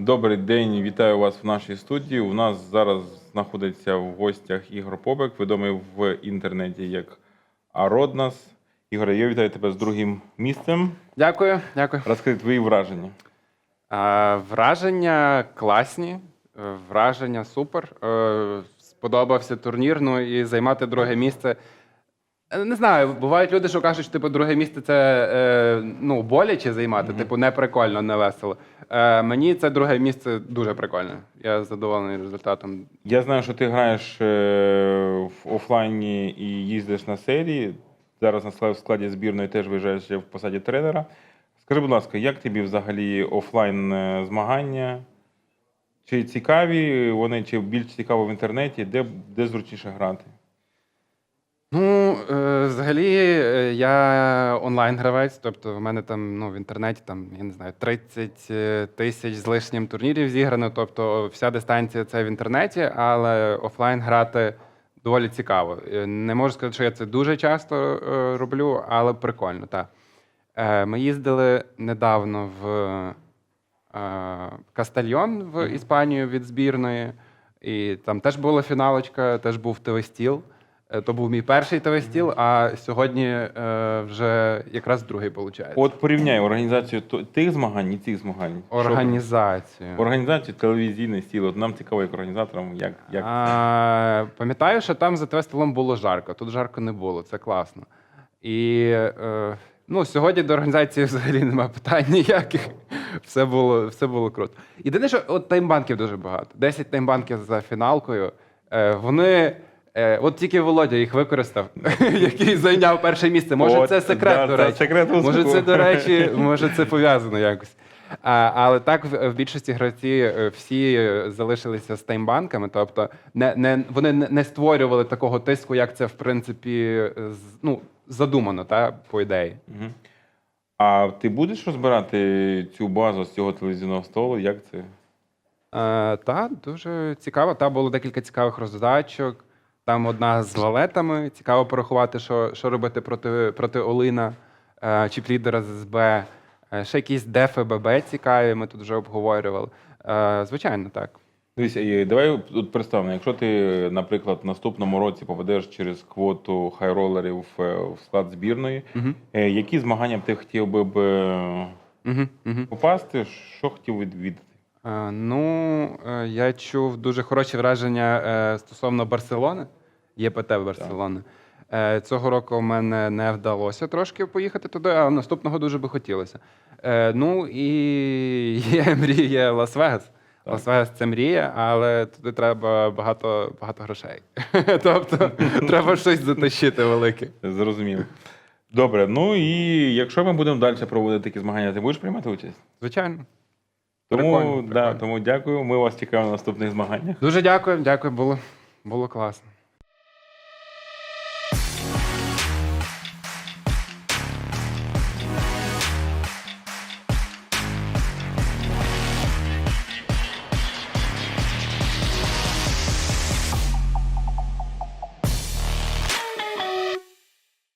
Добрий день, вітаю вас в нашій студії. У нас зараз знаходиться в гостях Ігор Побек, відомий в інтернеті як Ароднас. Ігоре, я вітаю тебе з другим місцем. Дякую, дякую. Розкажи твої враження. А, враження класні, враження супер. Е, Сподобався турнір. Ну і займати друге місце. Е, Не знаю, бувають люди, що кажуть, що типу, друге місце це е, ну, боляче займати, типу, не прикольно, не весело. Е, мені це друге місце дуже прикольно. Я задоволений результатом. Я знаю, що ти граєш е, в офлайні і їздиш на серії. Зараз на склад- в складі збірної теж виїжджаєш в посаді тренера. Скажи, будь ласка, як тобі взагалі офлайн е, змагання? Чи цікаві вони, чи більш цікаво в інтернеті, де, де зручніше грати? Ну, е, взагалі, е, я онлайн-гравець, тобто в мене там ну, в інтернеті там, я не знаю, 30 тисяч з лишнім турнірів зіграно. Тобто вся дистанція це в інтернеті, але офлайн грати доволі цікаво. Е, Не можу сказати, що я це дуже часто е, роблю, але прикольно, так. Е, Ми їздили недавно в е, Кастальйон в Іспанію від збірної, і там теж була фіналочка, теж був ТВ-стіл. Е, То був мій перший ТВ-стіл, а сьогодні е, вже якраз другий виходить. От порівняй організацію то- тих змагань і цих змагань. Організацію. Організацію телевізійний стіл. От нам цікаво, як організаторам, як, як. А, пам'ятаю, що там за ТВ-столом було жарко. Тут жарко не було, це класно. І е, ну, сьогодні до організації взагалі немає питань ніяких. Все було, все було круто. Єдине, що от таймбанків дуже багато. 10 таймбанків за фіналкою. Е, вони. Е, от тільки Володя їх використав, який зайняв перше місце. Може, От, це секрет, да, до це речі. секрет успіху. може, це, до речі, може, це пов'язано якось. А, але так, в, в більшості гравці е, всі е, залишилися з таймбанками, тобто не, не, вони не не створювали такого тиску, як це, в принципі, е, з- ну, задумано, та, по ідеї. А ти будеш розбирати цю базу з цього телевізійного столу? Як це? Е, та, дуже цікаво. Та було декілька цікавих роздачок. Там одна з валетами. Цікаво порахувати, що, що робити проти, проти Олина, е, чіп-лідера СБ. Е, ще якісь дефи ББ цікаві, ми тут вже обговорювали. Е, звичайно, так. Дивіться, і давай тут представимо, якщо ти, наприклад, в наступному році попадеш через квоту хайролерів е, в склад збірної, Угу. які змагання б ти хотів би б Угу, угу. попасти? Що хотів відвідати? Е, Ну, е, я чув дуже хороші враження е, стосовно Барселони, ЄПТ Барселони. Е, Цього року в мене не вдалося трошки поїхати туди, а наступного дуже би хотілося. Е, Ну і є мрія Лас-Вегас. Лас-Вегас це мрія, але туди треба багато, багато грошей. Тобто треба щось затащити велике. Зрозумів. Добре, ну і якщо ми будемо далі проводити такі змагання, ти будеш приймати участь? Звичайно. Тому, Прикольно, Да, прикольно. тому дякую. Ми вас чекаємо на наступних змаганнях. Дуже дякую, дякую, було, було класно.